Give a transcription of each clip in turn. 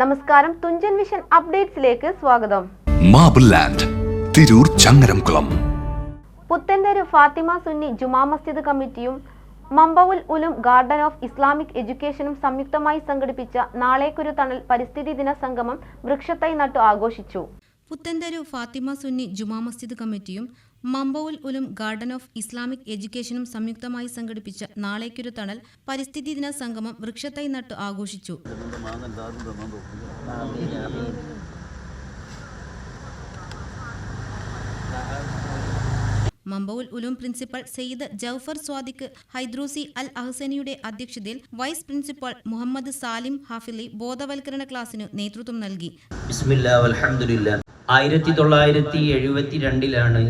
നമസ്കാരം. തുഞ്ചൻ വിഷൻ അപ്ഡേറ്റ്സിലേക്ക് സ്വാഗതം. Marble land Tirur Changaramkulam. Puthentheru Fathima Sunni Juma Masjid കമ്മിറ്റിയും Mambaul Uloom garden of Islamic എഡ്യൂക്കേഷനും സംയുക്തമായി സംഘടിപ്പിച്ച നാളേക്കൊരു തണൽ പരിസ്ഥിതി ദിന സംഗമം വൃക്ഷത്തൈ നട്ടു ആഘോഷിച്ചു. പുത്തൻതെരു ഫാത്തിമ സുന്നി ജുമാ മസ്ജിദ് കമ്മിറ്റിയും Mambaul Uloom garden of Islamic എഡ്യൂക്കേഷനും സംയുക്തമായി സംഘടിപ്പിച്ച നാളേക്കൊരു തണൽ പരിസ്ഥിതി ദിന സംഗമം വൃക്ഷത്തൈ നട്ടു ആഘോഷിച്ചു. മമ്പവുൽ ഉലൂം പ്രിൻസിപ്പൽ സെയ്ദ് ജൌഫർ സ്വാദിഖ് ഹൈദ്രൂസി അൽ അഹ്സനിയുടെ അധ്യക്ഷതയിൽ വൈസ് പ്രിൻസിപ്പൽ മുഹമ്മദ് സാലിം ഹാഫിലി ബോധവൽക്കരണ ക്ലാസിനു നേതൃത്വം നൽകി. ആയിരത്തി തൊള്ളായിരത്തി എഴുപത്തി രണ്ടിലാണ്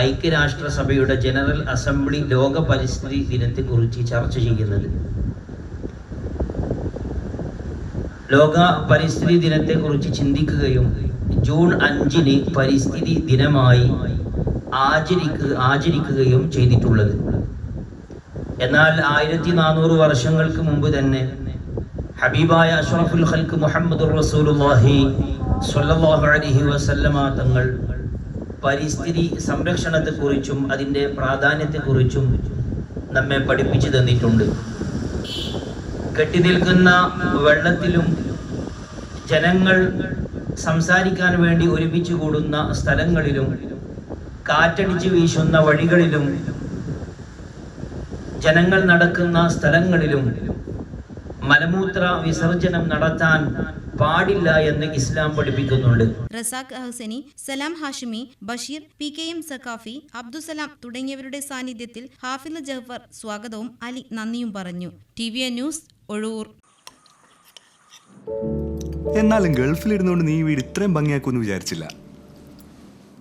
ഐക്യരാഷ്ട്രസഭയുടെ ജനറൽ അസംബ്ലി ലോക പരിസ്ഥിതി ദിനത്തെക്കുറിച്ച് ചർച്ച ചെയ്യുന്നത്. ലോക പരിസ്ഥിതി ദിനത്തെക്കുറിച്ച് ചിന്തിക്കുകയും ജൂൺ അഞ്ചിന് പരിസ്ഥിതി ദിനമായി ആചരിക്കുക ആചരിക്കുകയും ചെയ്തിട്ടുള്ളത്. എന്നാൽ ആയിരത്തി നാനൂറ് വർഷങ്ങൾക്ക് മുമ്പ് തന്നെ ഹബീബായ അഷ്റഫുൽ ഖൽക്ക് മുഹമ്മദ് റസൂലുള്ളാഹി സ്വല്ലല്ലാഹു അലൈഹി വസല്ലമ തങ്ങൾ പരിസ്ഥിതി സംരക്ഷണത്തെക്കുറിച്ചും അതിന്റെ പ്രാധാന്യത്തെക്കുറിച്ചും നമ്മെ പഠിപ്പിച്ചു തന്നിട്ടുണ്ട്. കെട്ടിനിൽക്കുന്ന വെള്ളത്തിലും ജനങ്ങൾ സംസാരിക്കാൻ വേണ്ടി ഒരുമിച്ച് കൂടുന്ന സ്ഥലങ്ങളിലും കാറ്റടിച്ച് വീശുന്ന വഴികളിലും ജനങ്ങൾ നടക്കുന്ന സ്ഥലങ്ങളിലും മലമൂത്ര വിസർജനം നടത്താൻ പാടില്ല എന്ന് ഇസ്ലാം പഠിപ്പിക്കുന്നുണ്ട്. Razak Hasani Salam Hashimi Basheer P K M Saqafi Abdussalam തുടങ്ങിയവരുടെ സാന്നിധ്യത്തിൽ ഹാഫിദ് ജഹ്ഫർ സ്വാഗതവും അലി നന്ദിയും പറഞ്ഞു. T V A news Ozhur. എന്നാലും ഗൾഫിലിരുന്നുകൊണ്ട് നീ വീട് ഇത്രയും ഭംഗിയാക്കുമെന്ന് വിചാരിച്ചില്ല.